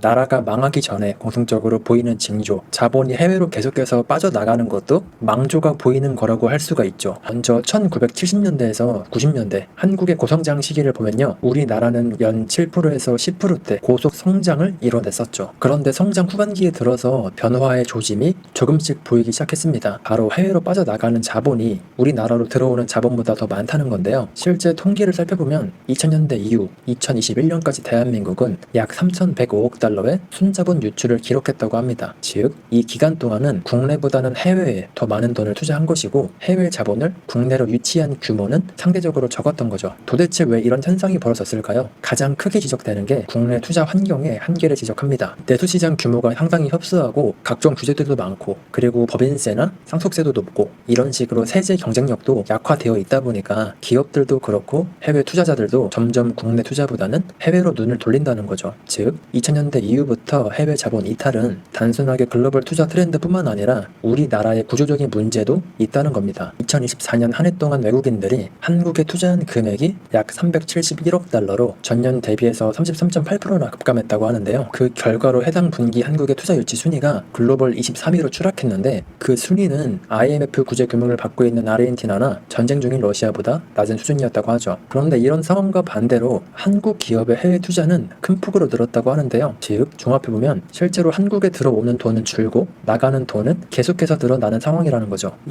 나라가 망하기 전에 공통적으로 보이는 징조, 자본이 해외로 계속해서 빠져나가는 것도 망조가 보이는 거라고 할 수가 있죠. 먼저 1970년대에서 90년대 한국의 고성장 시기를 보면요. 우리나라는 연 7%에서 10%대 고속 성장을 이뤄냈었죠. 그런데 성장 후반기에 들어서 변화의 조짐이 조금씩 보이기 시작했습니다. 바로 해외로 빠져나가는 자본이 우리나라로 들어오는 자본보다 더 많다는 건데요. 실제 통계를 살펴보면 2000년대 이후 2021년까지 대한민국은 약 3,105억 달러 의 순자본 유출을 기록했다고 합니다. 즉, 이 기간 동안은 국내보다는 해외에 더 많은 돈을 투자한 것이고 해외 자본을 국내로 유치한 규모는 상대적으로 적었던 거죠. 도대체 왜 이런 현상이 벌어졌을까요? 가장 크게 지적되는 게 국내 투자 환경의 한계를 지적합니다. 내수시장 규모가 상당히 협소하고 각종 규제들도 많고 그리고 법인세나 상속세도 높고 이런 식으로 세제 경쟁력도 약화되어 있다 보니까 기업들도 그렇고 해외 투자자들도 점점 국내 투자보다는 해외로 눈을 돌린다는 거죠. 즉 2000년대 이후부터 해외 자본 이탈은 단순하게 글로벌 투자 트렌드뿐만 아니라 우리나라의 구조적인 문제도 있다는 겁니다. 2024년 한 해 동안 외국인들이 한국에 투자한 금액이 약 371억 달러로 전년 대비해서 33.8%나 급감했다고 하는데요. 그 결과로 해당 분기 한국의 투자 유치 순위가 글로벌 23위로 추락했는데 그 순위는 IMF 구제 금융을 받고 있는 아르헨티나나 전쟁 중인 러시아보다 낮은 수준이었다고 하죠. 그런데 이런 상황과 반대로 한국 기업의 해외 투자는 큰 폭으로 늘었다고 하는데요. 즉 종합해 보면 실제로 한국에 들어오는 돈은 줄고 나가는 돈은 계속해서 늘어나는 상황이라는 거죠.